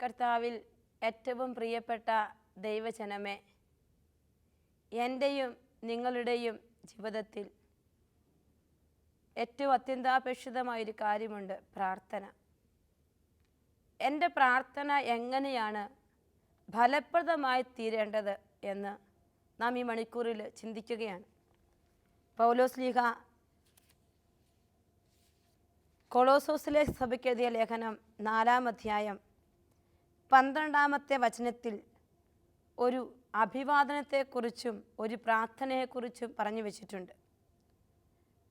കർത്താവിൽ ഏറ്റവും പ്രിയപ്പെട്ട ദൈവജനമേ എന്റെയും നിങ്ങളുടെയും ജീവിതത്തിൽ ഏറ്റവും അത്യന്താപേക്ഷിതമായൊരു കാര്യമുണ്ട് പ്രാർത്ഥന. എന്റെ പ്രാർത്ഥന എങ്ങനെയാണ് ഫലപ്രദമായി തീരേണ്ടത് എന്ന് നാം ഈ മണിക്കൂറിൽ ചിന്തിക്കുകയാണ്. പൗലോസ് ലീഹ കൊളോസോസിലെ സഭയ്ക്കെഴുതിയ ലേഖനം നാലാം അധ്യായം പന്ത്രണ്ടാമത്തെ വചനത്തിൽ ഒരു അഭിവാദനത്തെക്കുറിച്ചും ഒരു പ്രാർത്ഥനയെക്കുറിച്ചും പറഞ്ഞു വച്ചിട്ടുണ്ട്.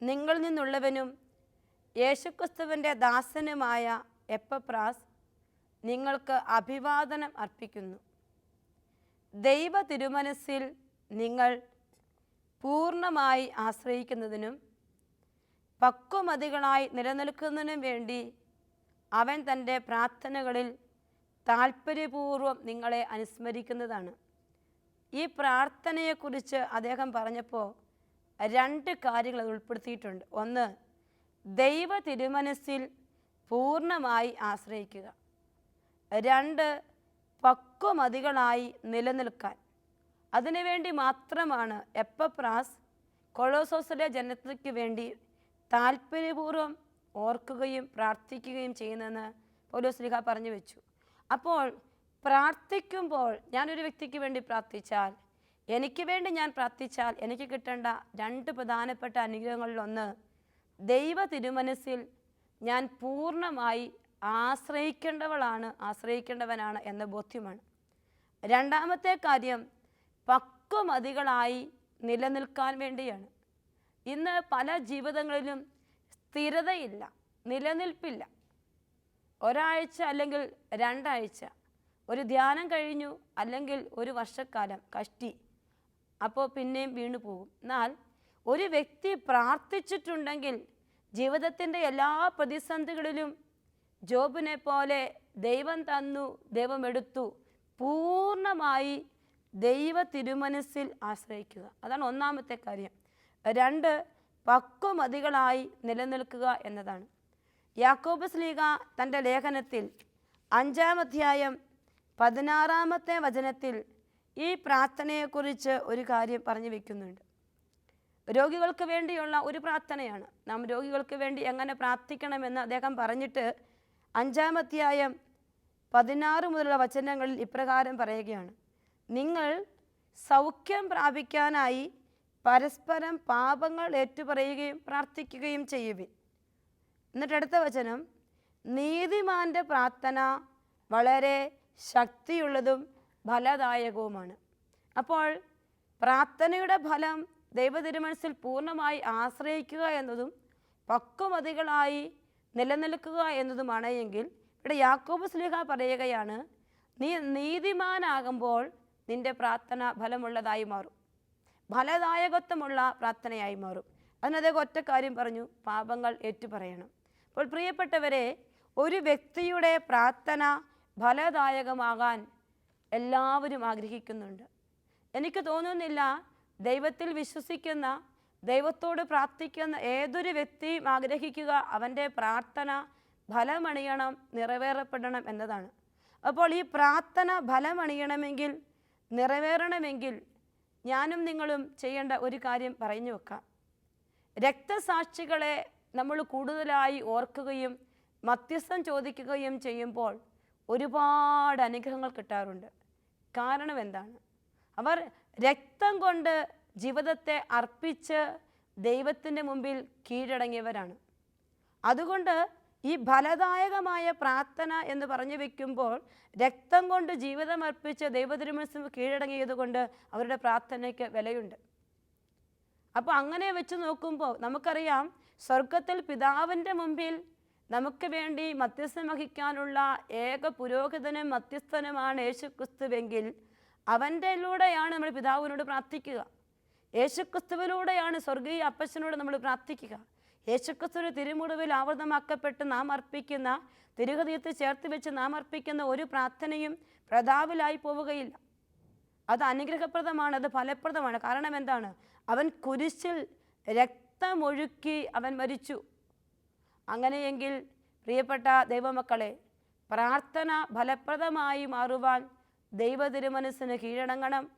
നിങ്ങളിൽ നിന്നുള്ളവനും യേശുക്രിസ്തുവിന്റെ ദാസനുമായ എപ്പപ്രാസ് നിങ്ങൾക്ക് അഭിവാദനം അർപ്പിക്കുന്നു. ദൈവ തിരുമനസ്സിൽ നിങ്ങൾ പൂർണമായി ആശ്രയിക്കുന്നതിനും പക്വമതികളായി നിലനിൽക്കുന്നതിനും വേണ്ടി അവൻ തന്റെ പ്രാർത്ഥനകളിൽ താല്പര്യപൂർവം നിങ്ങളെ അനുസ്മരിക്കുന്നതാണ്. ഈ പ്രാർത്ഥനയെക്കുറിച്ച് അദ്ദേഹം പറഞ്ഞപ്പോൾ രണ്ട് കാര്യങ്ങൾ അത് ഉൾപ്പെടുത്തിയിട്ടുണ്ട്. ഒന്ന് ദൈവ തിരുമനസ്സിൽ പൂർണമായി ആശ്രയിക്കുക. രണ്ട് പക്വമതികളായി നിലനിൽക്കാൻ. അതിനുവേണ്ടി മാത്രമാണ് എപ്പപ്രാസ് കൊളോസോസിലെ ജനതയ്ക്ക് വേണ്ടി താല്പര്യപൂർവം ഓർക്കുകയും പ്രാർത്ഥിക്കുകയും ചെയ്യുന്നതെന്ന് പൗലോസ്ലിഹ പറഞ്ഞു വെച്ചു. അപ്പോൾ പ്രാർത്ഥിക്കുമ്പോൾ ഞാനൊരു വ്യക്തിക്ക് വേണ്ടി പ്രാർത്ഥിച്ചാൽ എനിക്ക് വേണ്ടി ഞാൻ പ്രാർത്ഥിച്ചാൽ എനിക്ക് കിട്ടേണ്ട രണ്ട് പ്രധാനപ്പെട്ട അനുഗ്രഹങ്ങളിലൊന്ന് ദൈവ തിരുമനസ്സിൽ ഞാൻ പൂർണമായി ആശ്രയിക്കേണ്ടവളാണ് ആശ്രയിക്കേണ്ടവനാണ് എന്ന ബോധ്യമാണ്. രണ്ടാമത്തെ കാര്യം പക്വമതികളായി നിലനിൽക്കാൻ വേണ്ടിയാണ്. ഇന്ന് പല ജീവിതങ്ങളിലും സ്ഥിരതയില്ല നിലനിൽപ്പില്ല. ഒരാഴ്ച അല്ലെങ്കിൽ രണ്ടാഴ്ച ഒരു ധ്യാനം കഴിഞ്ഞു അല്ലെങ്കിൽ ഒരു വർഷക്കാലം കഷ്ടി അപ്പോൾ പിന്നെയും വീണു പോകും. എന്നാൽ ഒരു വ്യക്തി പ്രാർത്ഥിച്ചിട്ടുണ്ടെങ്കിൽ ജീവിതത്തിന്റെ എല്ലാ പ്രതിസന്ധികളിലും ജോബിനെ പോലെ ദൈവം തന്നു ദൈവം എടുത്തു പൂർണമായി ദൈവ തിരുമനസ്സിൽ ആശ്രയിക്കുക. അതാണ് ഒന്നാമത്തെ കാര്യം. രണ്ട് പക്വമതികളായി നിലനിൽക്കുക എന്നതാണ്. യാക്കോബ് സ്ലീഗ തന്റെ ലേഖനത്തിൽ അഞ്ചാം അധ്യായം പതിനാറാമത്തെ വചനത്തിൽ ഈ പ്രാർത്ഥനയെക്കുറിച്ച് ഒരു കാര്യം പറഞ്ഞു വയ്ക്കുന്നുണ്ട് രോഗികൾക്ക് വേണ്ടിയുള്ള ഒരു പ്രാർത്ഥനയാണ്. നാം രോഗികൾക്ക് വേണ്ടി എങ്ങനെ പ്രാർത്ഥിക്കണമെന്ന് അദ്ദേഹം പറഞ്ഞിട്ട് അഞ്ചാം അധ്യായം പതിനാറ് മുതലുള്ള വചനങ്ങളിൽ ഇപ്രകാരം പറയുകയാണ്. നിങ്ങൾ സൗഖ്യം പ്രാപിക്കാനായി പരസ്പരം പാപങ്ങൾ ഏറ്റുപറയുകയും പ്രാർത്ഥിക്കുകയും ചെയ്യുവിൻ. എന്നിട്ട് അടുത്ത വചനം നീതിമാന്റെ പ്രാർത്ഥന വളരെ ശക്തിയുള്ളതും ഫലദായകവുമാണ്. അപ്പോൾ പ്രാർത്ഥനയുടെ ഫലം ദൈവതിരുമനസിൽ പൂർണമായി ആശ്രയിക്കുക എന്നതും പക്വമതികളായി നിലനിൽക്കുക എന്നതുമാണ് എങ്കിൽ ഇവിടെ യാക്കോബ് സ്ലിഹ പറയുകയാണ് നീ നീതിമാനാകുമ്പോൾ നിന്റെ പ്രാർത്ഥന ഫലമുള്ളതായി മാറും. ഫലദായകത്വമുള്ള പ്രാർത്ഥനയായി മാറും. അതിനദ്ദേഹം ഒറ്റ കാര്യം പറഞ്ഞു പാപങ്ങൾ ഏറ്റുപറയണം. അപ്പോൾ പ്രിയപ്പെട്ടവരെ ഒരു വ്യക്തിയുടെ പ്രാർത്ഥന ഫലദായകമാകാൻ എല്ലാവരും ആഗ്രഹിക്കുന്നുണ്ട്. എനിക്ക് തോന്നുന്നില്ല ദൈവത്തിൽ വിശ്വസിക്കുന്ന ദൈവത്തോട് പ്രാർത്ഥിക്കുന്ന ഏതൊരു വ്യക്തിയും ആഗ്രഹിക്കുക അവന്റെ പ്രാർത്ഥന ഫലമണിയണം നിറവേറപ്പെടണം എന്നതാണ്. അപ്പോൾ ഈ പ്രാർത്ഥന ഫലമണിയണമെങ്കിൽ നിറവേറണമെങ്കിൽ ഞാനും നിങ്ങളും ചെയ്യേണ്ട ഒരു കാര്യം പറഞ്ഞു വെക്കാം. രക്തസാക്ഷികളെ നമ്മൾ കൂടുതലായി ഓർക്കുകയും മധ്യസ്ഥം ചോദിക്കുകയും ചെയ്യുമ്പോൾ ഒരുപാട് അനുഗ്രഹങ്ങൾ കിട്ടാറുണ്ട്. കാരണം എന്താണ്? അവർ രക്തം കൊണ്ട് ജീവിതത്തെ അർപ്പിച്ച് ദൈവത്തിന്റെ മുമ്പിൽ കീഴടങ്ങിയവരാണ്. അതുകൊണ്ട് ഈ ഫലദായകമായ പ്രാർത്ഥന എന്ന് പറഞ്ഞു വെക്കുമ്പോൾ രക്തം കൊണ്ട് ജീവിതം അർപ്പിച്ച് കീഴടങ്ങിയത് കൊണ്ട് അവരുടെ പ്രാർത്ഥനയ്ക്ക് വിലയുണ്ട്. അപ്പോൾ അങ്ങനെ വെച്ച് നോക്കുമ്പോൾ നമുക്കറിയാം സ്വർഗത്തിൽ പിതാവിന്റെ മുമ്പിൽ നമുക്ക് വേണ്ടി മധ്യസ്ഥം വഹിക്കാനുള്ള ഏക പുരോഹിതനും മധ്യസ്ഥനുമാണ് യേശുക്രിസ്തുവെങ്കിൽ അവന്റെലൂടെയാണ് നമ്മൾ പിതാവിനോട് പ്രാർത്ഥിക്കുക. യേശുക്രിസ്തുവിലൂടെയാണ് സ്വർഗീയ അപ്പച്ചനോട് നമ്മൾ പ്രാർത്ഥിക്കുക. യേശുക്രിസ്തുവിന്റെ തിരുമുടുവിൽ ആവൃതമാക്കപ്പെട്ട് നാം അർപ്പിക്കുന്ന തിരുഹൃദയത്തിൽ ചേർത്ത് വെച്ച് നാം അർപ്പിക്കുന്ന ഒരു പ്രാർത്ഥനയും പ്രതാവിലായി പോവുകയില്ല. അത് അനുഗ്രഹപ്രദമാണ് അത് ഫലപ്രദമാണ്. കാരണം എന്താണ്? അവൻ കുരിശിൽ രക്തമൊഴുക്കി അവൻ മരിച്ചു. അങ്ങനെയെങ്കിൽ പ്രിയപ്പെട്ട ദൈവമക്കളെ പ്രാർത്ഥന ഫലപ്രദമായി മാറുവാൻ ദൈവ തിരുമനസ്സിന് കീഴടങ്ങണം.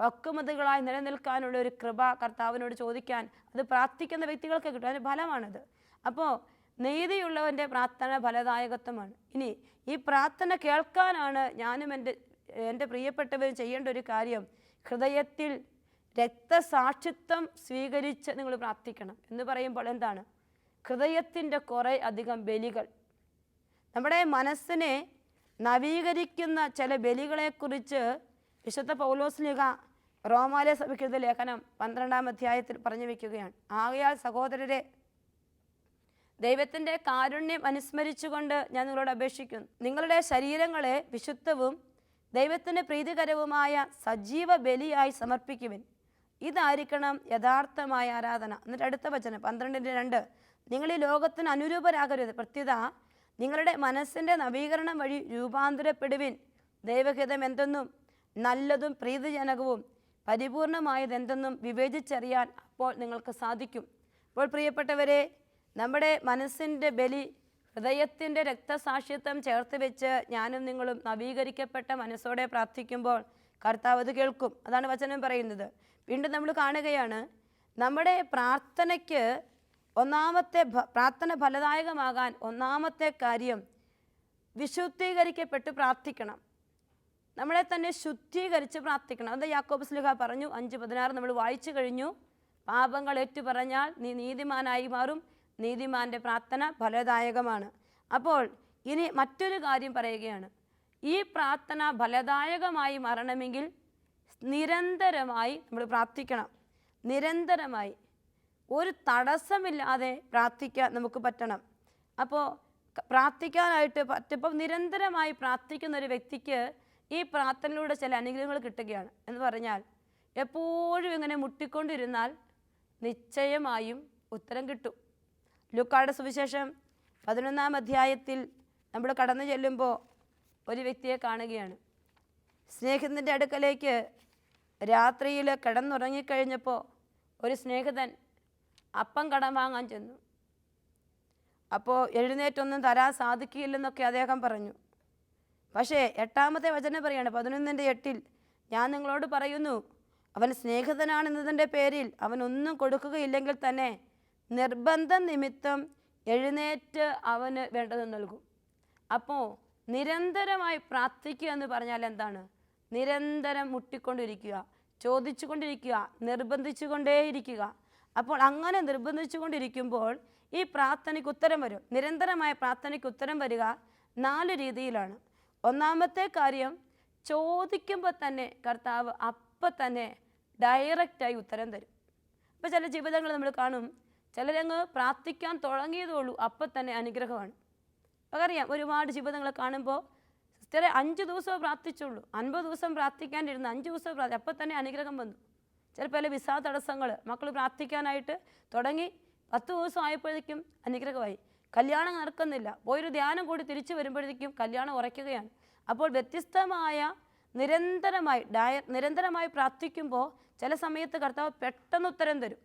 പക്വമതികളായി നിലനിൽക്കാനുള്ള ഒരു കൃപ കർത്താവിനോട് ചോദിക്കാൻ അത് പ്രാർത്ഥിക്കുന്ന വ്യക്തികൾക്ക് കിട്ടും. അതിന് ഫലമാണത്. അപ്പോൾ നീതിയുള്ളവന്റെ പ്രാർത്ഥന ഫലദായകത്വമാണ്. ഇനി ഈ പ്രാർത്ഥന കേൾക്കാനാണ് ഞാനും എന്റെ എന്റെ പ്രിയപ്പെട്ടവരും ചെയ്യേണ്ട ഒരു കാര്യം. ഹൃദയത്തിൽ രക്തസാക്ഷിത്വം സ്വീകരിച്ച് നിങ്ങൾ പ്രാർത്ഥിക്കണം എന്ന് പറയുമ്പോൾ എന്താണ്? ഹൃദയത്തിന്റെ കുറേ അധികം ബലികൾ. നമ്മുടെ മനസ്സിനെ നവീകരിക്കുന്ന ചില ബലികളെക്കുറിച്ച് വിശുദ്ധ പൗലോസ്ലിക റോമാലയ സഭയ്ക്കെഴുതിയ ലേഖനം പന്ത്രണ്ടാം അധ്യായത്തിൽ പറഞ്ഞു വയ്ക്കുകയാണ് ആകയാൽ സഹോദരരെ ദൈവത്തിന്റെ കാരുണ്യം അനുസ്മരിച്ചുകൊണ്ട് ഞാൻ നിങ്ങളോട് അപേക്ഷിക്കുന്നു. നിങ്ങളുടെ ശരീരങ്ങളെ വിശുദ്ധവും ദൈവത്തിന് പ്രീതികരവുമായ സജീവ ബലിയായി സമർപ്പിക്കുവിൻ. ഇതായിരിക്കണം യഥാർത്ഥമായ ആരാധന. എന്നിട്ട് അടുത്ത വചനം പന്ത്രണ്ടിന്റെ രണ്ട്. നിങ്ങൾ ഈ ലോകത്തിന് അനുരൂപരാകരുത്. പ്രത്യുത നിങ്ങളുടെ മനസ്സിന്റെ നവീകരണം വഴി രൂപാന്തരപ്പെടുവിൻ. ദൈവഹിതം എന്തെന്നും നല്ലതും പ്രീതിജനകവും പരിപൂർണമായതെന്തെന്നും വിവേചിച്ചറിയാൻ അപ്പോൾ നിങ്ങൾക്ക് സാധിക്കും. അപ്പോൾ പ്രിയപ്പെട്ടവരെ നമ്മുടെ മനസ്സിന്റെ ബലി ഹൃദയത്തിന്റെ രക്തസാക്ഷിത്വം ചേർത്ത് വെച്ച് ഞാനും നിങ്ങളും നവീകരിക്കപ്പെട്ട മനസ്സോടെ പ്രാർത്ഥിക്കുമ്പോൾ കർത്താവ് അത് കേൾക്കും. അതാണ് വചനം പറയുന്നത്. വീണ്ടും നമ്മൾ കാണുകയാണ് നമ്മുടെ പ്രാർത്ഥനയ്ക്ക് ഒന്നാമത്തെ പ്രാർത്ഥന ഫലദായകമാകാൻ ഒന്നാമത്തെ കാര്യം വിശുദ്ധീകരിക്കപ്പെട്ട് പ്രാർത്ഥിക്കണം. നമ്മളെ തന്നെ ശുദ്ധീകരിച്ച് പ്രാർത്ഥിക്കണം. അത് യാക്കോബ് സ്ലിഹ പറഞ്ഞു അഞ്ച് പതിനാറ് നമ്മൾ വായിച്ചു കഴിഞ്ഞു. പാപങ്ങൾ ഏറ്റു പറഞ്ഞാൽ നീ നീതിമാനായി മാറും. നീതിമാന്റെ പ്രാർത്ഥന ഫലദായകമാണ്. അപ്പോൾ ഇനി മറ്റൊരു കാര്യം പറയുകയാണ്. ഈ പ്രാർത്ഥന ഫലദായകമായി മാറണമെങ്കിൽ നിരന്തരമായി നമ്മൾ പ്രാർത്ഥിക്കണം. നിരന്തരമായി. ഒരു തടസ്സമില്ലാതെ പ്രാർത്ഥിക്കാൻ നമുക്ക് പറ്റണം. അപ്പോൾ പ്രാർത്ഥിക്കാനായിട്ട് പറ്റിപ്പം നിരന്തരമായി പ്രാർത്ഥിക്കുന്ന ഒരു വ്യക്തിക്ക് ഈ പ്രാർത്ഥനയിലൂടെ ചില അനുഗ്രഹങ്ങൾ കിട്ടുകയാണ് എന്ന് പറഞ്ഞാൽ എപ്പോഴും ഇങ്ങനെ മുട്ടിക്കൊണ്ടിരുന്നാൽ നിശ്ചയമായും ഉത്തരം കിട്ടും. ലുക്കാട് സുവിശേഷം പതിനൊന്നാം അധ്യായത്തിൽ നമ്മൾ കടന്നു ചെല്ലുമ്പോൾ ഒരു വ്യക്തിയെ കാണുകയാണ്. സ്നേഹിതന്റെ അടുക്കലേക്ക് രാത്രിയിൽ കിടന്നുറങ്ങിക്കഴിഞ്ഞപ്പോൾ ഒരു സ്നേഹിതൻ അപ്പം കടം വാങ്ങാൻ ചെന്നു. അപ്പോൾ എഴുന്നേറ്റൊന്നും തരാൻ സാധിക്കില്ലെന്നൊക്കെ അദ്ദേഹം പറഞ്ഞു. പക്ഷേ എട്ടാമത്തെ വചനം പറയാണ് പതിനൊന്നിന്റെ എട്ടിൽ ഞാൻ നിങ്ങളോട് പറയുന്നു അവൻ സ്നേഹിതനാണെന്നതിന്റെ പേരിൽ അവൻ ഒന്നും കൊടുക്കുകയില്ലെങ്കിൽ തന്നെ നിർബന്ധ നിമിത്തം എഴുന്നേറ്റ് അവന് വേണ്ടത് നൽകും. അപ്പോൾ നിരന്തരമായി പ്രാർത്ഥിക്കുക എന്ന് പറഞ്ഞാൽ എന്താണ്? നിരന്തരം മുട്ടിക്കൊണ്ടിരിക്കുക ചോദിച്ചുകൊണ്ടിരിക്കുക നിർബന്ധിച്ചുകൊണ്ടേയിരിക്കുക. അപ്പോൾ അങ്ങനെ നിർബന്ധിച്ചുകൊണ്ടിരിക്കുമ്പോൾ ഈ പ്രാർത്ഥനയ്ക്ക് ഉത്തരം വരും. നിരന്തരമായ പ്രാർത്ഥനയ്ക്ക് ഉത്തരം വരിക നാല് രീതിയിലാണ്. ഒന്നാമത്തെ കാര്യം ചോദിക്കുമ്പോൾ തന്നെ കർത്താവ് അപ്പം തന്നെ ഡയറക്റ്റായി ഉത്തരം തരും. ഇപ്പോൾ ചില ജീവിതങ്ങൾ നമ്മൾ കാണും ചിലരങ്ങ് പ്രാർത്ഥിക്കാൻ തുടങ്ങിയതുള്ളൂ അപ്പം തന്നെ അനുഗ്രഹമാണ്. നമുക്കറിയാം ഒരുപാട് ജീവിതങ്ങൾ കാണുമ്പോൾ സിസ്റ്ററെ അഞ്ച് ദിവസമേ പ്രാർത്ഥിച്ചുള്ളൂ അൻപത് ദിവസം പ്രാർത്ഥിക്കാണ്ടിരുന്നു അഞ്ച് ദിവസം പ്രാർത്ഥി അപ്പം തന്നെ അനുഗ്രഹം വന്നു. ചിലപ്പോൾ ചില വിസാ തടസ്സങ്ങൾ മക്കൾ പ്രാർത്ഥിക്കാനായിട്ട് തുടങ്ങി പത്ത് ദിവസം ആയപ്പോഴേക്കും അനുഗ്രഹമായി. കല്യാണം നടക്കുന്നില്ല. പോയൊരു ധ്യാനം കൂടി തിരിച്ചു വരുമ്പോഴത്തേക്കും കല്യാണം ഉറയ്ക്കുകയാണ്. അപ്പോൾ വ്യത്യസ്തമായ നിരന്തരമായി ഡയ നിരന്തരമായി പ്രാർത്ഥിക്കുമ്പോൾ ചില സമയത്ത് കർത്താവ് പെട്ടെന്ന് ഉത്തരം തരും.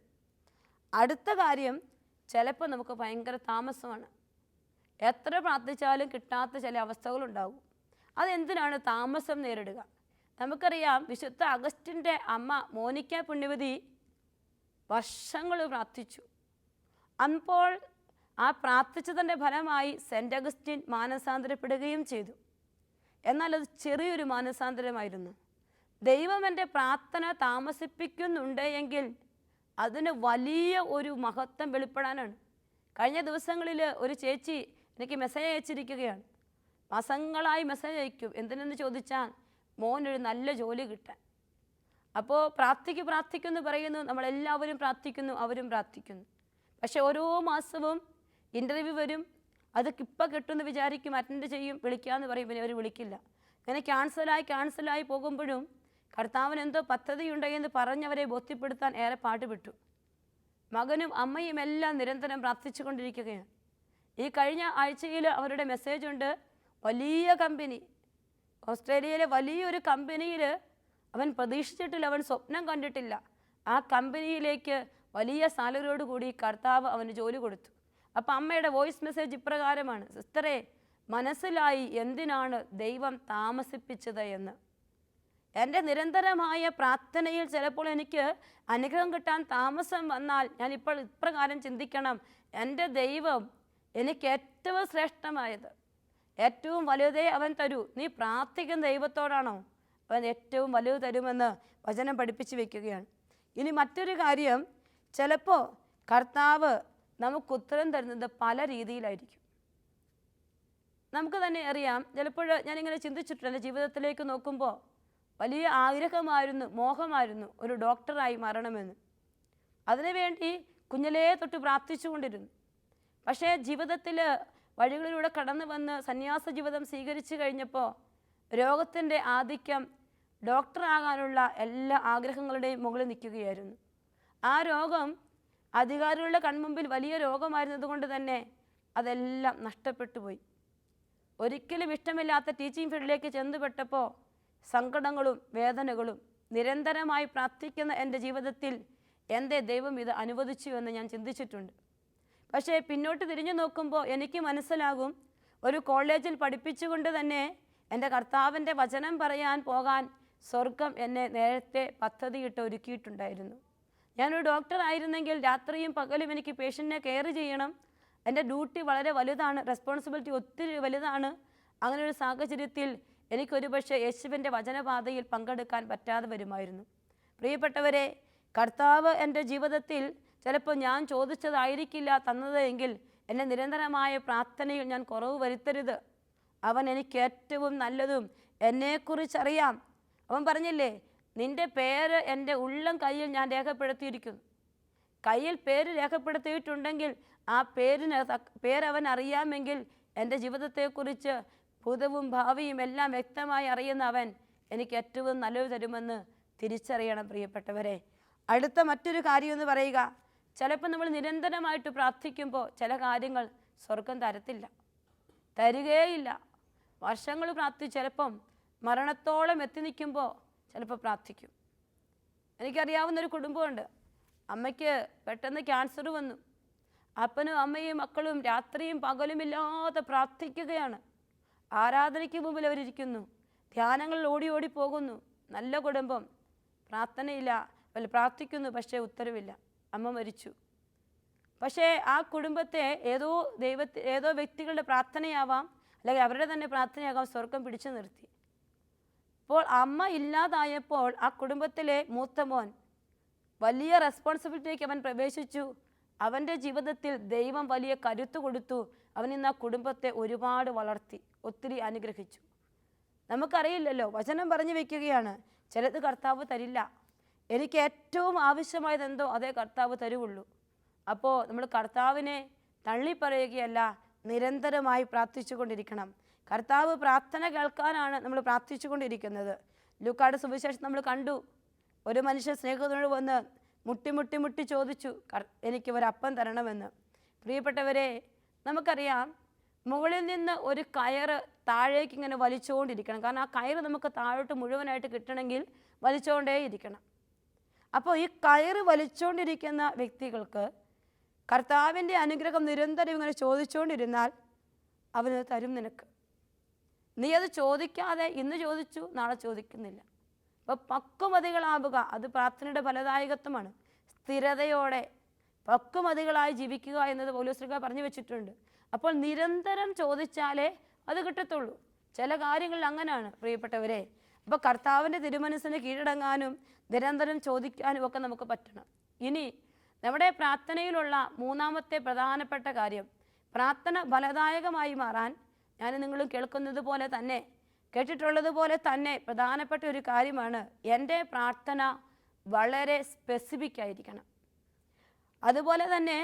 അടുത്ത കാര്യം ചിലപ്പോൾ നമുക്ക് ഭയങ്കര താമസമാണ്. എത്ര പ്രാർത്ഥിച്ചാലും കിട്ടാത്ത ചില അവസ്ഥകളുണ്ടാകും. അതെന്തിനാണ് താമസം നേരിടുക? നമുക്കറിയാം വിശുദ്ധ അഗസ്റ്റിന്റെ അമ്മ മോനിക്ക പുണ്യവതി വർഷങ്ങൾ പ്രാർത്ഥിച്ചു. അപ്പോൾ ആ പ്രാർത്ഥിച്ചതിന്റെ ഫലമായി സെന്റ് അഗസ്റ്റിൻ മാനസാന്തരപ്പെടുകയും ചെയ്തു. എന്നാൽ അത് ചെറിയൊരു മാനസാന്തരമായിരുന്നു. ദൈവം എന്റെ പ്രാർത്ഥന താമസിപ്പിക്കുന്നുണ്ട് എങ്കിൽ അതിന് വലിയ ഒരു മഹത്വം വെളിപ്പെടാനാണ്. കഴിഞ്ഞ ദിവസങ്ങളിൽ ഒരു ചേച്ചി എനിക്ക് മെസ്സേജ് അയച്ചിരിക്കുകയാണ്. മാസങ്ങളായി മെസ്സേജ് അയക്കും. എന്തിനെന്ന് ചോദിച്ചാൽ മോനൊരു നല്ല ജോലി കിട്ടാൻ. അപ്പോൾ പ്രാർത്ഥിക്ക് പ്രാർത്ഥിക്കുന്നു പറയുന്നു. നമ്മളെല്ലാവരും പ്രാർത്ഥിക്കുന്നു അവരും പ്രാർത്ഥിക്കുന്നു. പക്ഷേ ഓരോ മാസവും ഇന്റർവ്യൂ വരും. അത് ഇപ്പം കിട്ടുമെന്ന് വിചാരിക്കും അറ്റൻഡ് ചെയ്യും വിളിക്കാമെന്ന് പറയും പിന്നെ അവർ വിളിക്കില്ല. അങ്ങനെ ക്യാൻസലായി ക്യാൻസലായി പോകുമ്പോഴും കർത്താവിന് എന്തോ പദ്ധതിയുണ്ടെന്ന് പറഞ്ഞവരെ ബോധ്യപ്പെടുത്താൻ ഏറെ പാടുപെട്ടു. മകനും അമ്മയും എല്ലാം നിരന്തരം പ്രാർത്ഥിച്ചു കൊണ്ടിരിക്കുകയാണ് ഈ കഴിഞ്ഞ ആഴ്ചയിൽ അവരുടെ മെസ്സേജ് ഉണ്ട് വലിയ കമ്പനി ഓസ്ട്രേലിയയിലെ വലിയൊരു കമ്പനിയിൽ അവൻ പ്രതീക്ഷിച്ചിട്ടില്ല അവൻ സ്വപ്നം കണ്ടിട്ടില്ല. ആ കമ്പനിയിലേക്ക് വലിയ സാലറിയോടുകൂടി കർത്താവ് അവന് ജോലി കൊടുത്തു. അപ്പം അമ്മയുടെ വോയിസ് മെസ്സേജ് ഇപ്രകാരമാണ് സിസ്റ്ററെ മനസ്സിലായി എന്തിനാണ് ദൈവം താമസിപ്പിച്ചത് എന്ന്? എന്റെ നിരന്തരമായ പ്രാർത്ഥനയിൽ ചിലപ്പോൾ എനിക്ക് അനുഗ്രഹം കിട്ടാൻ താമസം വന്നാൽ ഞാൻ ഇപ്പോൾ ഇപ്രകാരം ചിന്തിക്കണം. എന്റെ ദൈവം എനിക്ക് ഏറ്റവും ശ്രേഷ്ഠമായത് ഏറ്റവും വലുതേ അവൻ തരൂ. നീ പ്രാർത്ഥിക്കുന്ന ദൈവത്തോടാണോ അവൻ ഏറ്റവും വലുത് തരുമെന്ന് വചനം പഠിപ്പിച്ചു വെക്കുകയാണ്. ഇനി മറ്റൊരു കാര്യം ചിലപ്പോൾ കർത്താവ് നമുക്ക് ഉത്തരം തരുന്നത് പല രീതിയിലായിരിക്കും. നമുക്ക് തന്നെ അറിയാം ചിലപ്പോൾ ഞാനിങ്ങനെ ചിന്തിച്ചിട്ടുണ്ട് എന്റെ ജീവിതത്തിലേക്ക് നോക്കുമ്പോൾ വലിയ ആഗ്രഹമായിരുന്നു മോഹമായിരുന്നു ഒരു ഡോക്ടറായി മാറണമെന്ന്. അതിനുവേണ്ടി കുഞ്ഞിലേ തൊട്ട് പ്രാർത്ഥിച്ചുകൊണ്ടിരുന്നു പക്ഷേ ജീവിതത്തിൽ വഴികളിലൂടെ കടന്നു വന്ന് സന്യാസ ജീവിതം സ്വീകരിച്ചു കഴിഞ്ഞപ്പോൾ രോഗത്തിന്റെ ആധിക്യം ഡോക്ടറാകാനുള്ള എല്ലാ ആഗ്രഹങ്ങളുടെയും മുകളിൽ നിൽക്കുകയായിരുന്നു. ആ രോഗം അധികാരികളുടെ കൺമുമ്പിൽ വലിയ രോഗമായിരുന്നത് കൊണ്ട് തന്നെ അതെല്ലാം നഷ്ടപ്പെട്ടു പോയി ഒരിക്കലും ഇഷ്ടമില്ലാത്ത ടീച്ചിങ് ഫീൽഡിലേക്ക് ചെന്നുപെട്ടപ്പോൾ സങ്കടങ്ങളും വേദനകളും നിരന്തരമായി പ്രാർത്ഥിക്കുന്ന എന്റെ ജീവിതത്തിൽ എന്റെ ദൈവം ഇത് അനുവദിച്ചു എന്ന് ഞാൻ ചിന്തിച്ചിട്ടുണ്ട്. പക്ഷേ പിന്നോട്ട് തിരിഞ്ഞു നോക്കുമ്പോൾ എനിക്ക് മനസ്സിലാകും ഒരു കോളേജിൽ പഠിപ്പിച്ചുകൊണ്ട് തന്നെ എന്റെ കർത്താവിന്റെ വചനം പറയാൻ പോകാൻ സ്വർഗം എന്നെ നേരത്തെ പദ്ധതിയിട്ട് ഒരുക്കിയിട്ടുണ്ടായിരുന്നു. ഞാനൊരു ഡോക്ടർ ആയിരുന്നെങ്കിൽ രാത്രിയും പകലും എനിക്ക് പേഷ്യന്റിനെ കെയർ ചെയ്യണം. എന്റെ ഡ്യൂട്ടി വളരെ വലുതാണ് റെസ്പോൺസിബിലിറ്റി ഒത്തിരി വലുതാണ്. അങ്ങനെ ഒരു സാഹചര്യത്തിൽ എനിക്കൊരു പക്ഷേ യേശുവിന്റെ വചനപാതയിൽ പങ്കെടുക്കാൻ പറ്റാതെ വരുമായിരുന്നു. പ്രിയപ്പെട്ടവരെ കർത്താവ് എന്റെ ജീവിതത്തിൽ ചിലപ്പോൾ ഞാൻ ചോദിച്ചതായിരിക്കില്ല തന്നത് എങ്കിൽ എന്റെ നിരന്തരമായ പ്രാർത്ഥനയിൽ ഞാൻ കുറവ് വരുത്തരുത്. അവൻ എനിക്ക് ഏറ്റവും നല്ലതും എന്നെക്കുറിച്ചറിയാം. അവൻ പറഞ്ഞില്ലേ നിന്റെ പേര് എന്റെ ഉള്ളം കയ്യിൽ ഞാൻ രേഖപ്പെടുത്തിയിരിക്കുന്നു. കയ്യിൽ പേര് രേഖപ്പെടുത്തിയിട്ടുണ്ടെങ്കിൽ ആ പേരിന് പേരവൻ അറിയാമെങ്കിൽ എന്റെ ജീവിതത്തെക്കുറിച്ച് ഭൂതവും ഭാവിയും എല്ലാം വ്യക്തമായി അറിയുന്ന അവൻ എനിക്ക് ഏറ്റവും നല്ലത് തരുമെന്ന് തിരിച്ചറിയണം പ്രിയപ്പെട്ടവരെ. അടുത്ത മറ്റൊരു കാര്യം എന്ന് പറയുക ചിലപ്പോൾ നമ്മൾ നിരന്തരമായിട്ട് പ്രാർത്ഥിക്കുമ്പോൾ ചില കാര്യങ്ങൾ സ്വർഗം തരത്തില്ല തരികേയില്ല. വർഷങ്ങൾ പ്രാർത്ഥിച്ച് ചിലപ്പം മരണത്തോളം എത്തി നിൽക്കുമ്പോൾ ചിലപ്പോൾ പ്രാർത്ഥിക്കും. എനിക്കറിയാവുന്ന ഒരു കുടുംബമുണ്ട്. അമ്മയ്ക്ക് പെട്ടെന്ന് ക്യാൻസർ വന്നു. അപ്പനും അമ്മയും മക്കളും രാത്രിയും പകലുമില്ലാതെ പ്രാർത്ഥിക്കുകയാണ്. ആരാധനയ്ക്ക് മുമ്പിൽ അവരിയ്ക്കുന്നു ധ്യാനങ്ങളിൽ ഓടി ഓടി പോകുന്നു. നല്ല കുടുംബം. പ്രാർത്ഥനയില്ല. അല്ല പ്രാർത്ഥിക്കുന്നു പക്ഷേ ഉത്തരവില്ല. അമ്മ മരിച്ചു. പക്ഷേ ആ കുടുംബത്തെ ഏതോ ദൈവത്തെ ഏതോ വ്യക്തികളുടെ പ്രാർത്ഥനയാവാം അല്ലെങ്കിൽ അവരുടെ തന്നെ പ്രാർത്ഥനയാകാം സ്വർഗം പിടിച്ചു നിർത്തി. അപ്പോൾ അമ്മ ഇല്ലാതായപ്പോൾ ആ കുടുംബത്തിലെ മൂത്ത മോൻ വലിയ റെസ്പോൺസിബിലിറ്റിക്ക് അവൻ പ്രവേശിച്ചു. അവന്റെ ജീവിതത്തിൽ ദൈവം വലിയ കരുത്ത് കൊടുത്തു. അവൻ ഇന്ന് ആ കുടുംബത്തെ ഒരുപാട് വളർത്തി ഒത്തിരി അനുഗ്രഹിച്ചു. നമുക്കറിയില്ലല്ലോ വചനം പറഞ്ഞു വെക്കുകയാണ്. ചിലത് കർത്താവ് തരില്ല. എനിക്ക് ഏറ്റവും ആവശ്യമായത് എന്തോ അതേ കർത്താവ് തരുവുള്ളൂ. അപ്പോൾ നമ്മൾ കർത്താവിനെ തള്ളിപ്പറയുകയല്ല നിരന്തരമായി പ്രാർത്ഥിച്ചു കൊണ്ടിരിക്കണം കർത്താവ് പ്രാർത്ഥന കേൾക്കാനാണ് നമ്മൾ പ്രാർത്ഥിച്ചുകൊണ്ടിരിക്കുന്നത്. കൊണ്ടിരിക്കുന്നത് ലൂക്കാട് സുവിശേഷം നമ്മൾ കണ്ടു. ഒരു മനുഷ്യൻ സ്നേഹത്തോട് വന്ന് മുട്ടി മുട്ടി മുട്ടി ചോദിച്ചു "കർ- എനിക്ക് ഒരപ്പം തരണമെന്ന്. പ്രിയപ്പെട്ടവരെ നമുക്കറിയാം മുകളിൽ നിന്ന് ഒരു കയറ് താഴേക്ക് ഇങ്ങനെ വലിച്ചുകൊണ്ടിരിക്കണം. കാരണം ആ കയറ് നമുക്ക് താഴോട്ട് മുഴുവനായിട്ട് കിട്ടണമെങ്കിൽ വലിച്ചുകൊണ്ടേയിരിക്കണം. അപ്പോൾ ഈ കയറ് വലിച്ചുകൊണ്ടിരിക്കുന്ന വ്യക്തികൾക്ക് കർത്താവിന്റെ അനുഗ്രഹം നിരന്തരം ഇങ്ങനെ ചോദിച്ചുകൊണ്ടിരുന്നാൽ അവനത് തരും നിനക്ക്. നീ അത് ചോദിക്കാതെ ഇന്ന് ചോദിച്ചു നാളെ ചോദിക്കുന്നില്ല. അപ്പോൾ പക്വമതികളാവുക അത് പ്രാർത്ഥനയുടെ ഫലദായകത്വമാണ്. സ്ഥിരതയോടെ പക്വമതികളായി ജീവിക്കുക എന്നത് പൗലോസ്ലിക പറഞ്ഞു വെച്ചിട്ടുണ്ട്. അപ്പോൾ നിരന്തരം ചോദിച്ചാലേ അത് കിട്ടത്തുള്ളൂ. ചില കാര്യങ്ങളിൽ അങ്ങനെയാണ് പ്രിയപ്പെട്ടവരെ. അപ്പോൾ കർത്താവിന്റെ തിരുമനസ്സിന് കീഴടങ്ങാനും നിരന്തരം ചോദിക്കാനും ഒക്കെ നമുക്ക് പറ്റണം. ഇനി നമ്മുടെ പ്രാർത്ഥനയിലുള്ള മൂന്നാമത്തെ പ്രധാനപ്പെട്ട കാര്യം പ്രാർത്ഥന ഫലദായകമായി മാറാൻ ഞാൻ നിങ്ങൾ കേൾക്കുന്നത് പോലെ തന്നെ കേട്ടിട്ടുള്ളത് പോലെ തന്നെ പ്രധാനപ്പെട്ട ഒരു കാര്യമാണ് എന്റെ പ്രാർത്ഥന വളരെ സ്പെസിഫിക് ആയിരിക്കണം. അതുപോലെ തന്നെ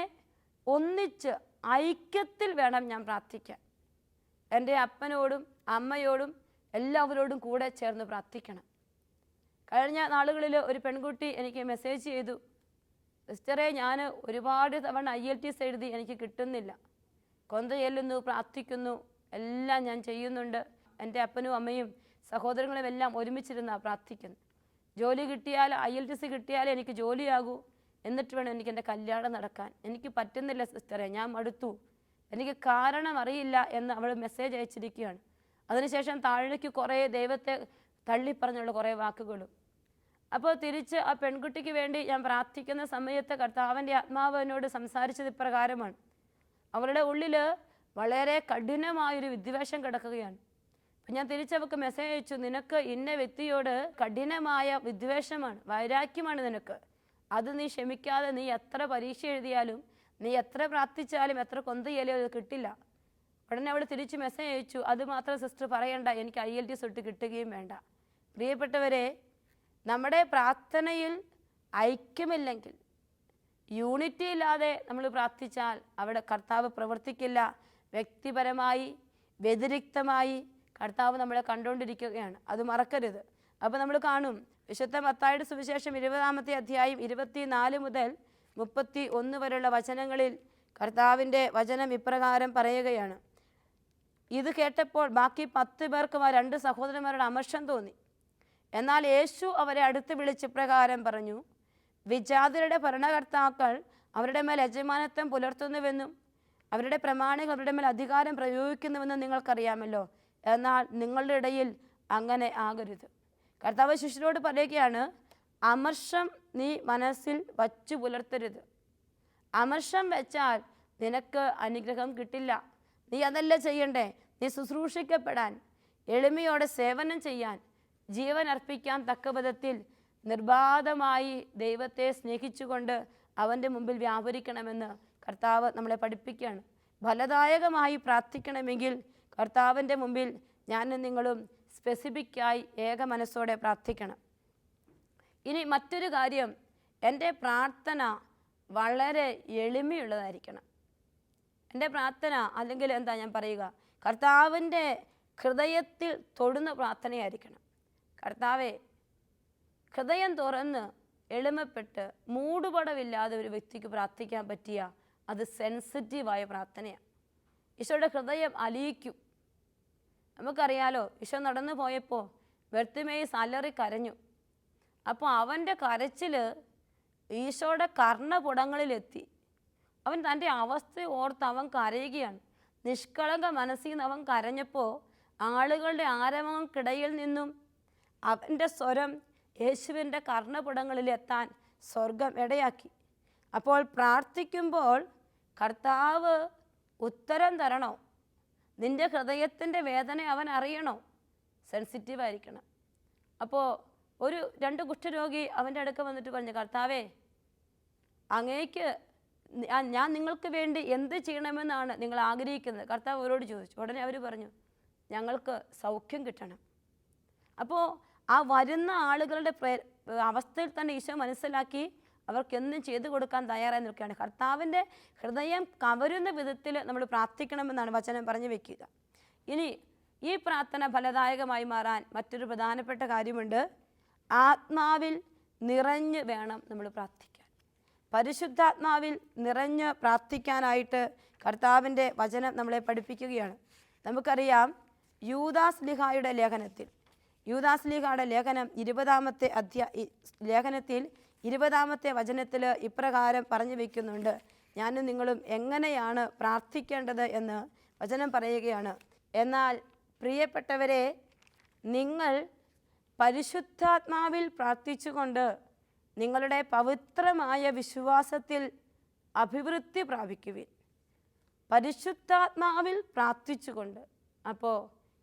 ഒന്നിച്ച് ഐക്യത്തിൽ വേണം ഞാൻ പ്രാർത്ഥിക്കാൻ. എന്റെ അപ്പനോടും അമ്മയോടും എല്ലാവരോടും കൂടെ ചേർന്ന് പ്രാർത്ഥിക്കണം. കഴിഞ്ഞ നാളുകളിൽ ഒരു പെൺകുട്ടി എനിക്ക് മെസ്സേജ് ചെയ്തു. സിസ്റ്ററെ ഞാൻ ഒരുപാട് തവണ ഐ എൽ ടി എസ് എഴുതി എനിക്ക് കിട്ടുന്നില്ല. കൊന്ത ചെല്ലുന്നു പ്രാർത്ഥിക്കുന്നു എല്ലാം ഞാൻ ചെയ്യുന്നുണ്ട്. എന്റെ അപ്പനും അമ്മയും സഹോദരങ്ങളും എല്ലാം ഒരുമിച്ചിരുന്ന പ്രാർത്ഥിക്കുന്നു. ജോലി കിട്ടിയാൽ ഐ എൽ ടി സി കിട്ടിയാലേ എനിക്ക് ജോലിയാകൂ. എന്നിട്ട് വേണം എനിക്ക് എന്റെ കല്യാണം നടക്കാൻ. എനിക്ക് പറ്റുന്നില്ല സിസ്റ്ററെ ഞാൻ മടുത്തു. എനിക്ക് കാരണം അറിയില്ല എന്ന് അവൾ മെസ്സേജ് അയച്ചിരിക്കുകയാണ്. അതിനുശേഷം താഴേക്ക് കുറേ ദൈവത്തെ തള്ളിപ്പറഞ്ഞുള്ള കുറേ വാക്കുകളും. അപ്പോൾ തിരിച്ച് ആ പെൺകുട്ടിക്ക് വേണ്ടി ഞാൻ പ്രാർത്ഥിക്കുന്ന സമയത്ത് കർത്താവിന്റെ ആത്മാവ് എന്നോട് സംസാരിച്ചത് ഇപ്രകാരമാണ്. അവളുടെ ഉള്ളിൽ വളരെ കഠിനമായൊരു വിദ്വേഷം കിടക്കുകയാണ്. അപ്പം ഞാൻ തിരിച്ചവൾക്ക് മെസ്സേജ് അയച്ചു നിനക്ക് ഇന്ന വ്യക്തിയോട് കഠിനമായ വിദ്വേഷമാണ് വൈരാഗ്യമാണ് നിനക്ക്. അത് നീ ക്ഷമിക്കാതെ നീ എത്ര പരീക്ഷ എഴുതിയാലും നീ എത്ര പ്രാർത്ഥിച്ചാലും എത്ര കൊന്ത ചെയ്യലും അത് കിട്ടില്ല. ഉടനെ അവൾ തിരിച്ച് മെസ്സേജ് അയച്ചു അത് മാത്രം സിസ്റ്റർ പറയണ്ട എനിക്ക് ഐ എൽ ടി കിട്ടുകയും വേണ്ട. പ്രിയപ്പെട്ടവരെ നമ്മുടെ പ്രാർത്ഥനയിൽ ഐക്യമില്ലെങ്കിൽ യൂണിറ്റി ഇല്ലാതെ നമ്മൾ പ്രാർത്ഥിച്ചാൽ അവിടെ കർത്താവ് പ്രവർത്തിക്കില്ല. വ്യക്തിപരമായി വ്യതിരിക്തമായി കർത്താവ് നമ്മളെ കണ്ടുകൊണ്ടിരിക്കുകയാണ്. അത് മറക്കരുത്. അപ്പോൾ നമ്മൾ കാണും. വിശുദ്ധ മത്തായുടെ സുവിശേഷം ഇരുപതാമത്തെ അധ്യായം ഇരുപത്തിനാല് മുതൽ മുപ്പത്തി ഒന്ന് വരെയുള്ള വചനങ്ങളിൽ കർത്താവിന്റെ വചനം ഇപ്രകാരം പറയുകയാണ്. ഇത് കേട്ടപ്പോൾ ബാക്കി പത്ത് പേർക്കും ആ രണ്ട് സഹോദരന്മാരുടെ അമർഷം തോന്നി. എന്നാൽ യേശു അവരെ അടുത്ത് വിളിച്ച് പ്രകാരം പറഞ്ഞു വിജാതിരുടെ ഭരണകർത്താക്കൾ അവരുടെ മേൽ യജമാനത്വം പുലർത്തുന്നുവെന്നും അവരുടെ പ്രമാണികൾ അവരുടെ മേൽ അധികാരം പ്രയോഗിക്കുന്നുവെന്നും നിങ്ങൾക്കറിയാമല്ലോ. എന്നാൽ നിങ്ങളുടെ ഇടയിൽ അങ്ങനെ ആകരുത്. കർത്താവ് ശിഷ്യരോട് പറയുകയാണ് അമർഷം നീ മനസ്സിൽ വച്ചു പുലർത്തരുത്. അമർഷം വെച്ചാൽ നിനക്ക് അനുഗ്രഹം കിട്ടില്ല. നീ അതല്ല ചെയ്യണ്ടേ? നീ ശുശ്രൂഷിക്കപ്പെടാൻ എളിമയോടെ സേവനം ചെയ്യാൻ ജീവൻ അർപ്പിക്കാൻ തക്ക വിധത്തിൽ നിർബാധമായി ദൈവത്തെ സ്നേഹിച്ചുകൊണ്ട് അവന്റെ മുമ്പിൽ വ്യാപരിക്കണമെന്ന് കർത്താവ് നമ്മളെ പഠിപ്പിക്കുകയാണ്. ഫലദായകമായി പ്രാർത്ഥിക്കണമെങ്കിൽ കർത്താവിന്റെ മുമ്പിൽ ഞാനും നിങ്ങളും സ്പെസിഫിക്കായി ഏക മനസ്സോടെ പ്രാർത്ഥിക്കണം. ഇനി മറ്റൊരു കാര്യം എന്റെ പ്രാർത്ഥന വളരെ എളിമയുള്ളതായിരിക്കണം. എന്റെ പ്രാർത്ഥന അല്ലെങ്കിൽ എന്താ ഞാൻ പറയുക കർത്താവിന്റെ ഹൃദയത്തിൽ തൊടുന്ന പ്രാർത്ഥനയായിരിക്കണം. കർത്താവെ ഹൃദയം തുറന്ന് എളിമപ്പെട്ട് മൂടുപടമില്ലാതെ ഒരു വ്യക്തിക്ക് പ്രാർത്ഥിക്കാൻ പറ്റിയ അത് സെൻസിറ്റീവായ പ്രാർത്ഥനയാണ്. ഈശോയുടെ ഹൃദയം അലിയിക്കും. നമുക്കറിയാലോ ഈശോ നടന്നു പോയപ്പോൾ വെർത്തിമേയി സലറി കരഞ്ഞു. അപ്പോൾ അവന്റെ കരച്ചിൽ ഈശോയുടെ കർണപുടങ്ങളിലെത്തി. അവൻ തന്റെ അവസ്ഥ ഓർത്ത് അവൻ കരയുകയാണ്. നിഷ്കളങ്ക മനസ്സിൽ നിന്ന് അവൻ കരഞ്ഞപ്പോൾ ആളുകളുടെ ആരവങ്ങൾക്കിടയിൽ നിന്നും അവന്റെ സ്വരം യേശുവിന്റെ കർണപുടങ്ങളിലെത്താൻ സ്വർഗം ഇടയാക്കി. അപ്പോൾ പ്രാർത്ഥിക്കുമ്പോൾ കർത്താവ് ഉത്തരം തരണോ? നിന്റെ ഹൃദയത്തിന്റെ വേദന അവൻ അറിയണോ? സെൻസിറ്റീവ് ആയിരിക്കണം. അപ്പോൾ ഒരു രണ്ട് കുഷ്ഠരോഗി അവന്റെ അടുക്ക വന്നിട്ട് പറഞ്ഞു കർത്താവേ അങ്ങേക്ക് ഞാൻ നിങ്ങൾക്ക് വേണ്ടി എന്ത് ചെയ്യണമെന്നാണ് നിങ്ങൾ ആഗ്രഹിക്കുന്നത്? കർത്താവ് അവരോട് ചോദിച്ചു. ഉടനെ അവർ പറഞ്ഞു ഞങ്ങൾക്ക് സൗഖ്യം കിട്ടണം. അപ്പോൾ ആ വരുന്ന ആളുകളുടെ അവസ്ഥയിൽ തന്നെ ഈശോ മനസ്സിലാക്കി അവർക്ക് എന്നും ചെയ്തു കൊടുക്കാൻ തയ്യാറായി നിൽക്കുകയാണ് കർത്താവിന്റെ ഹൃദയം കവരുന്ന വിധത്തിൽ നമ്മൾ പ്രാർത്ഥിക്കണമെന്നാണ് വചനം പറഞ്ഞു വെക്കുക. ഇനി ഈ പ്രാർത്ഥന ഫലദായകമായി മാറാൻ മറ്റൊരു പ്രധാനപ്പെട്ട കാര്യമുണ്ട്. ആത്മാവിൽ നിറഞ്ഞ് വേണം നമ്മൾ പ്രാർത്ഥിക്കാൻ. പരിശുദ്ധാത്മാവിൽ നിറഞ്ഞ് പ്രാർത്ഥിക്കാനായിട്ട് കർത്താവിന്റെ വചനം നമ്മളെ പഠിപ്പിക്കുകയാണ്. നമുക്കറിയാം യൂദാസ് ലിഹായുടെ ലേഖനത്തിൽ യൂദാസ് ലിഹായുടെ ലേഖനം ഇരുപതാമത്തെ അധ്യാ ലേഖനത്തിൽ ഇരുപതാമത്തെ വചനത്തിൽ ഇപ്രകാരം പറഞ്ഞു വയ്ക്കുന്നുണ്ട് ഞാനും നിങ്ങളും എങ്ങനെയാണ് പ്രാർത്ഥിക്കേണ്ടത് എന്ന് വചനം പറയുകയാണ്. എന്നാൽ പ്രിയപ്പെട്ടവരെ നിങ്ങൾ പരിശുദ്ധാത്മാവിൽ പ്രാർത്ഥിച്ചുകൊണ്ട് നിങ്ങളുടെ പവിത്രമായ വിശ്വാസത്തിൽ അഭിവൃദ്ധി പ്രാപിക്കുവിൻ. പരിശുദ്ധാത്മാവിൽ പ്രാർത്ഥിച്ചുകൊണ്ട്. അപ്പോൾ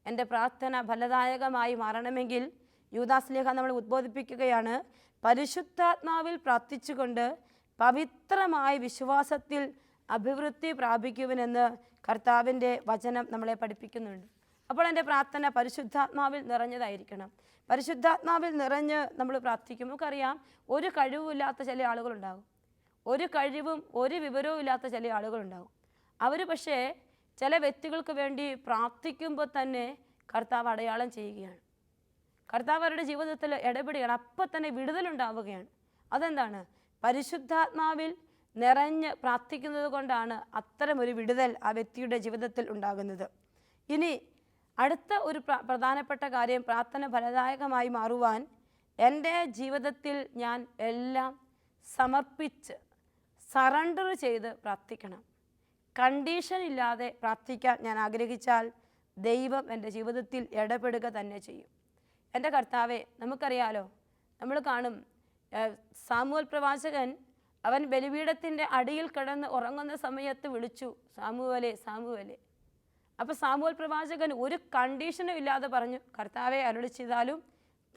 എന്റെ പ്രാർത്ഥന ഫലദായകമായി മാറണമെങ്കിൽ യൂദാസ്ലേഹ നമ്മൾ ഉദ്ബോധിപ്പിക്കുകയാണ്. പരിശുദ്ധാത്മാവിൽ പ്രാർത്ഥിച്ചുകൊണ്ട് പവിത്രമായ വിശ്വാസത്തിൽ അഭിവൃദ്ധി പ്രാപിക്കുവിനെന്ന് കർത്താവിന്റെ വചനം നമ്മളെ പഠിപ്പിക്കുന്നുണ്ട്. അപ്പോൾ എന്റെ പ്രാർത്ഥന പരിശുദ്ധാത്മാവിൽ നിറഞ്ഞതായിരിക്കണം. പരിശുദ്ധാത്മാവിൽ നിറഞ്ഞ് നമ്മൾ പ്രാർത്ഥിക്കും. നമുക്കറിയാം ഒരു കഴിവുമില്ലാത്ത ചില ആളുകളുണ്ടാകും. ഒരു കഴിവും ഒരു വിവരവും ഇല്ലാത്ത ചില ആളുകളുണ്ടാകും. അവർ പക്ഷേ ചില വ്യക്തികൾക്ക് വേണ്ടി പ്രാർത്ഥിക്കുമ്പോൾ തന്നെ കർത്താവ് അടയാളം ചെയ്യുകയാണ്. കർത്താവ് അവരുടെ ജീവിതത്തിൽ ഇടപെടുകയാണ്. അപ്പം തന്നെ വിടുതലുണ്ടാവുകയാണ് അതെന്താണ്? പരിശുദ്ധാത്മാവിൽ നിറഞ്ഞ് പ്രാർത്ഥിക്കുന്നത് കൊണ്ടാണ് അത്തരമൊരു വിടുതൽ ആ വ്യക്തിയുടെ ജീവിതത്തിൽ ഉണ്ടാകുന്നത്. ഇനി അടുത്ത ഒരു പ്രധാനപ്പെട്ട കാര്യം പ്രാർത്ഥന ഫലദായകമായി മാറുവാൻ എന്റെ ജീവിതത്തിൽ ഞാൻ എല്ലാം സമർപ്പിച്ച് സറണ്ടർ ചെയ്ത് പ്രാർത്ഥിക്കണം. കണ്ടീഷൻ ഇല്ലാതെ പ്രാർത്ഥിക്കാൻ ഞാൻ ആഗ്രഹിച്ചാൽ ദൈവം എന്റെ ജീവിതത്തിൽ ഇടപെടുക തന്നെ ചെയ്യും. എന്റെ കർത്താവെ നമുക്കറിയാലോ നമ്മൾ കാണും സാമൂഹൽ പ്രവാചകൻ അവൻ ബലിപീഠത്തിന്റെ അടിയിൽ കിടന്ന് ഉറങ്ങുന്ന സമയത്ത് വിളിച്ചു സാമുവലെ സാമുവലെ. അപ്പോൾ സാമൂഹൽ പ്രവാചകൻ ഒരു കണ്ടീഷനും ഇല്ലാതെ പറഞ്ഞു കർത്താവെ അരുളി ചെയ്താലും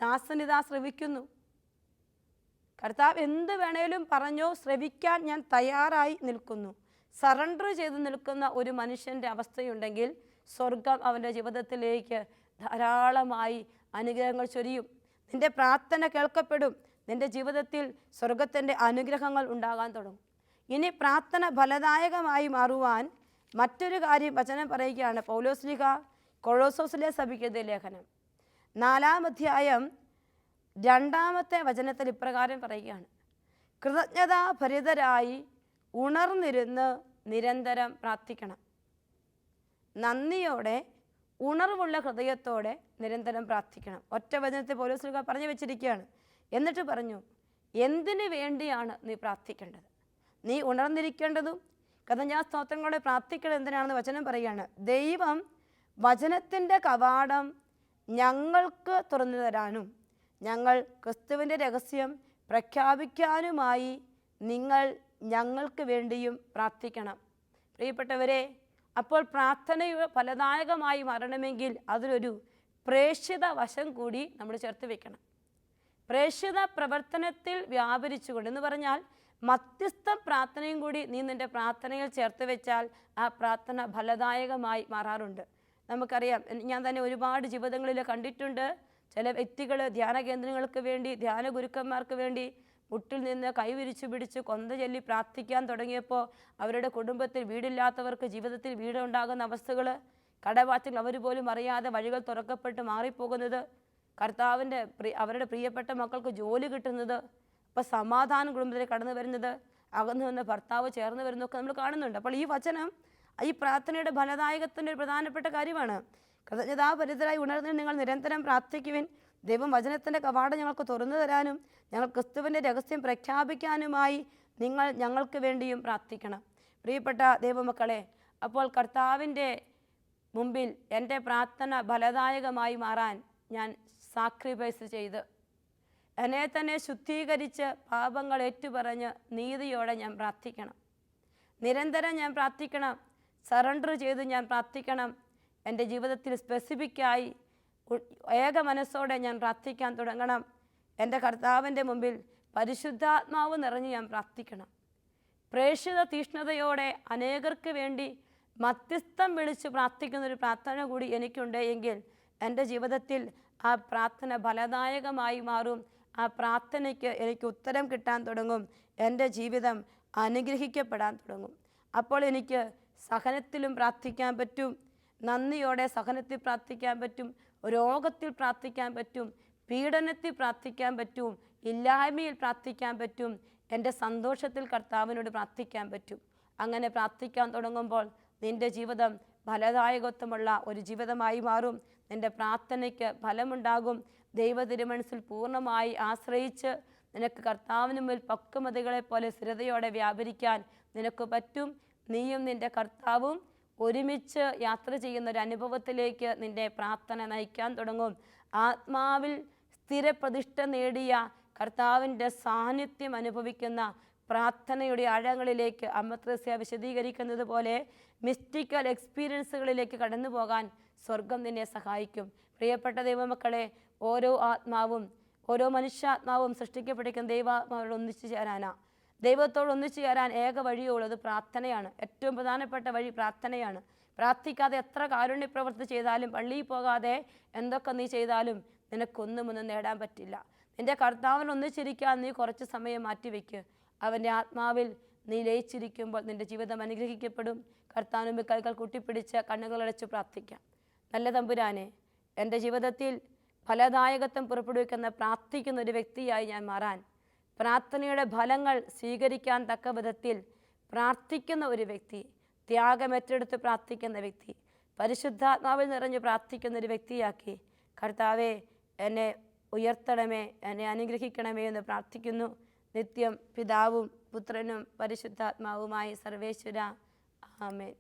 ദാസനിതാ ശ്രവിക്കുന്നു. കർത്താവ് എന്ത് വേണേലും പറഞ്ഞോ ശ്രവിക്കാൻ ഞാൻ തയ്യാറായി നിൽക്കുന്നു. സറണ്ടർ ചെയ്ത് നിൽക്കുന്ന ഒരു മനുഷ്യന്റെ അവസ്ഥയുണ്ടെങ്കിൽ സ്വർഗം അവന്റെ ജീവിതത്തിലേക്ക് ധാരാളമായി അനുഗ്രഹങ്ങൾ ചൊരിയും. നിന്റെ പ്രാർത്ഥന കേൾക്കപ്പെടും. നിന്റെ ജീവിതത്തിൽ സ്വർഗത്തിന്റെ അനുഗ്രഹങ്ങൾ ഉണ്ടാകാൻ തുടങ്ങും. ഇനി പ്രാർത്ഥന ഫലദായകമായി മാറുവാൻ മറ്റൊരു കാര്യം വചനം പറയുകയാണ് പൗലോസ്ലിഹ കൊളോസോസിലെ സഭിക്കുന്ന ലേഖനം. നാലാം അധ്യായം രണ്ടാമത്തെ വചനത്തിൽ ഇപ്രകാരം പറയുകയാണ്. കൃതജ്ഞതാഭരിതരായി ഉണർന്നിരുന്ന് നിരന്തരം പ്രാർത്ഥിക്കണം. നന്ദിയോടെ ഉണർവുള്ള ഹൃദയത്തോടെ നിരന്തരം പ്രാർത്ഥിക്കണം. ഒറ്റ വചനത്തെ പോലീസുകാർ പറഞ്ഞു വെച്ചിരിക്കുകയാണ്. എന്നിട്ട് പറഞ്ഞു എന്തിനു വേണ്ടിയാണ് നീ പ്രാർത്ഥിക്കേണ്ടത്? നീ ഉണർന്നിരിക്കേണ്ടതും കഥഞ്ഞാസ്തോത്രങ്ങളോടെ പ്രാർത്ഥിക്കേണ്ടത് എന്തിനാണെന്ന് വചനം പറയുകയാണ്. ദൈവം വചനത്തിന്റെ കവാടം ഞങ്ങൾക്ക് തുറന്നു തരാനും ഞങ്ങൾ ക്രിസ്തുവിന്റെ രഹസ്യം പ്രഖ്യാപിക്കാനുമായി നിങ്ങൾ ഞങ്ങൾക്ക് വേണ്ടിയും പ്രാർത്ഥിക്കണം. പ്രിയപ്പെട്ടവരെ അപ്പോൾ പ്രാർത്ഥന ഫലദായകമായി മാറണമെങ്കിൽ അതിലൊരു പ്രേക്ഷിത വശം കൂടി നമ്മൾ ചേർത്ത് വെക്കണം. പ്രേക്ഷിത പ്രവർത്തനത്തിൽ വ്യാപരിച്ചുകൊണ്ട് എന്ന് പറഞ്ഞാൽ മധ്യസ്ഥ പ്രാർത്ഥനയും കൂടി നീ നിന്റെ പ്രാർത്ഥനയിൽ ചേർത്ത് വെച്ചാൽ ആ പ്രാർത്ഥന ഫലദായകമായി മാറാറുണ്ട്. നമുക്കറിയാം ഞാൻ തന്നെ ഒരുപാട് ജീവിതങ്ങളിൽ കണ്ടിട്ടുണ്ട്. ചില വ്യക്തികൾ ധ്യാന കേന്ദ്രങ്ങൾക്ക് വേണ്ടി ധ്യാന ഗുരുക്കന്മാർക്ക് വേണ്ടി മുട്ടിൽ നിന്ന് കൈവിരിച്ചു പിടിച്ച് കൊന്ത ചൊല്ലി പ്രാർത്ഥിക്കാൻ തുടങ്ങിയപ്പോൾ അവരുടെ കുടുംബത്തിൽ വീടില്ലാത്തവർക്ക് ജീവിതത്തിൽ വീടുണ്ടാകുന്ന അവസ്ഥകൾ കടവാറ്റിൽ അവർ പോലും അറിയാതെ വഴികൾ തുറക്കപ്പെട്ട് മാറിപ്പോകുന്നത് കർത്താവിന്റെ പ്രി അവരുടെ പ്രിയപ്പെട്ട മക്കൾക്ക് ജോലി കിട്ടുന്നത് അപ്പോൾ സമാധാനം കുടുംബത്തിൽ കടന്നു വരുന്നത് അകന്നു നിന്ന് ഭർത്താവ് ചേർന്ന് വരുന്നതൊക്കെ നമ്മൾ കാണുന്നുണ്ട്. അപ്പോൾ ഈ വചനം ഈ പ്രാർത്ഥനയുടെ ഫലദായകത്തിന്റെ ഒരു പ്രധാനപ്പെട്ട കാര്യമാണ്. കൃതജ്ഞതാപരിതരായി ഉണർന്ന് നിങ്ങൾ നിരന്തരം പ്രാർത്ഥിക്കുവിൻ. ദൈവം വചനത്തിന്റെ കവാടം ഞങ്ങൾക്ക് തുറന്നു തരാനും ഞങ്ങൾ ക്രിസ്തുവിന്റെ രഹസ്യം പ്രഖ്യാപിക്കാനുമായി നിങ്ങൾ ഞങ്ങൾക്ക് വേണ്ടിയും പ്രാർത്ഥിക്കണം. പ്രിയപ്പെട്ട ദൈവമക്കളെ അപ്പോൾ കർത്താവിന്റെ മുമ്പിൽ എന്റെ പ്രാർത്ഥന ഫലദായകമായി മാറാൻ ഞാൻ സാക്രിഫൈസ് ചെയ്ത് എന്നെ തന്നെ ശുദ്ധീകരിച്ച് പാപങ്ങൾ ഏറ്റുപറഞ്ഞ് നീതിയോടെ ഞാൻ പ്രാർത്ഥിക്കണം. നിരന്തരം ഞാൻ പ്രാർത്ഥിക്കണം സറണ്ടർ ചെയ്ത് ഞാൻ പ്രാർത്ഥിക്കണം. എന്റെ ജീവിതത്തിൽ സ്പെസിഫിക്കായി ഏക മനസ്സോടെ ഞാൻ പ്രാർത്ഥിക്കാൻ തുടങ്ങണം. എന്റെ കർത്താവിന്റെ മുമ്പിൽ പരിശുദ്ധാത്മാവ് നിറഞ്ഞ് ഞാൻ പ്രാർത്ഥിക്കണം. പ്രേക്ഷിത തീഷ്ണതയോടെ അനേകർക്ക് വേണ്ടി മധ്യസ്ഥം വിളിച്ച് പ്രാർത്ഥിക്കുന്ന ഒരു പ്രാർത്ഥന കൂടി എനിക്കുണ്ട് എങ്കിൽ എന്റെ ജീവിതത്തിൽ ആ പ്രാർത്ഥന ഫലദായകമായി മാറും. ആ പ്രാർത്ഥനയ്ക്ക് എനിക്ക് ഉത്തരം കിട്ടാൻ തുടങ്ങും. എന്റെ ജീവിതം അനുഗ്രഹിക്കപ്പെടാൻ തുടങ്ങും. അപ്പോൾ എനിക്ക് സഹനത്തിലും പ്രാർത്ഥിക്കാൻ പറ്റും. നന്ദിയോടെ സഹനത്തിൽ പ്രാർത്ഥിക്കാൻ പറ്റും. രോഗത്തിൽ പ്രാർത്ഥിക്കാൻ പറ്റും പീഡനത്തിൽ പ്രാർത്ഥിക്കാൻ പറ്റും ഇല്ലായ്മയിൽ പ്രാർത്ഥിക്കാൻ പറ്റും എന്റെ സന്തോഷത്തിൽ കർത്താവിനോട് പ്രാർത്ഥിക്കാൻ പറ്റും. അങ്ങനെ പ്രാർത്ഥിക്കാൻ തുടങ്ങുമ്പോൾ നിന്റെ ജീവിതം ഫലദായകത്വമുള്ള ഒരു ജീവിതമായി മാറും. നിന്റെ പ്രാർത്ഥനയ്ക്ക് ഫലമുണ്ടാകും. ദൈവ തിരുമനസിൽ പൂർണമായി ആശ്രയിച്ച് നിനക്ക് കർത്താവിന് മുമ്പിൽ പക്വമതികളെ പോലെ സ്ഥിരതയോടെ വ്യാപരിക്കാൻ നിനക്ക് പറ്റും. നീയും നിന്റെ കർത്താവും ഒരുമിച്ച് യാത്ര ചെയ്യുന്ന ഒരു അനുഭവത്തിലേക്ക് നിന്റെ പ്രാർത്ഥന നയിക്കാൻ തുടങ്ങും. ആത്മാവിൽ സ്ഥിരപ്രതിഷ്ഠ നേടിയ കർത്താവിന്റെ സാന്നിധ്യം അനുഭവിക്കുന്ന പ്രാർത്ഥനയുടെ ആഴങ്ങളിലേക്ക് അമ്മത്രസ്യ വിശദീകരിക്കുന്നത് പോലെ മിസ്റ്റിക്കൽ എക്സ്പീരിയൻസുകളിലേക്ക് കടന്നു പോകാൻ സ്വർഗം നിന്നെ സഹായിക്കും. പ്രിയപ്പെട്ട ദൈവമക്കളെ ഓരോ ആത്മാവും ഓരോ മനുഷ്യാത്മാവും സൃഷ്ടിക്കപ്പെട്ടിരിക്കുന്ന ദൈവാത്മാവരോട് ഒന്നിച്ചു ചേരാനാ. ദൈവത്തോട് ഒന്നിച്ചു ചേരാൻ ഏക വഴിയുള്ളത് പ്രാർത്ഥനയാണ്. ഏറ്റവും പ്രധാനപ്പെട്ട വഴി പ്രാർത്ഥനയാണ്. പ്രാർത്ഥിക്കാതെ എത്ര കാരുണ്യ പ്രവൃത്തി ചെയ്താലും പള്ളിയിൽ പോകാതെ എന്തൊക്കെ നീ ചെയ്താലും നിനക്കൊന്നും ഒന്നും നേടാൻ പറ്റില്ല. നിന്റെ കർത്താവിൽ ഒന്നിച്ചിരിക്കാൻ നീ കുറച്ച് സമയം മാറ്റിവെക്ക്. അവന്റെ ആത്മാവിൽ നീ ലയിച്ചിരിക്കുമ്പോൾ നിന്റെ ജീവിതം അനുഗ്രഹിക്കപ്പെടും. കർത്താവിന് കൈകൾ കൂട്ടിപ്പിടിച്ച് കണ്ണുകളടച്ച് പ്രാർത്ഥിക്കാം. നല്ല തമ്പുരാനെ എന്റെ ജീവിതത്തിൽ ഫലദായകത്വം പുറപ്പെടുവിക്കുന്ന പ്രാർത്ഥിക്കുന്ന ഒരു വ്യക്തിയായി ഞാൻ മാറാൻ പ്രാർത്ഥനയുടെ ഫലങ്ങൾ സ്വീകരിക്കാൻ തക്ക വിധത്തിൽ പ്രാർത്ഥിക്കുന്ന ഒരു വ്യക്തി ത്യാഗമേറ്റെടുത്ത് പ്രാർത്ഥിക്കുന്ന വ്യക്തി പരിശുദ്ധാത്മാവിൽ നിറഞ്ഞ് പ്രാർത്ഥിക്കുന്ന ഒരു വ്യക്തിയാക്കി കർത്താവെ എന്നെ ഉയർത്തണമേ എന്നെ അനുഗ്രഹിക്കണമേ എന്ന് പ്രാർത്ഥിക്കുന്നു. നിത്യം പിതാവും പുത്രനും പരിശുദ്ധാത്മാവുമായി സർവേശ്വര. ആമേൻ.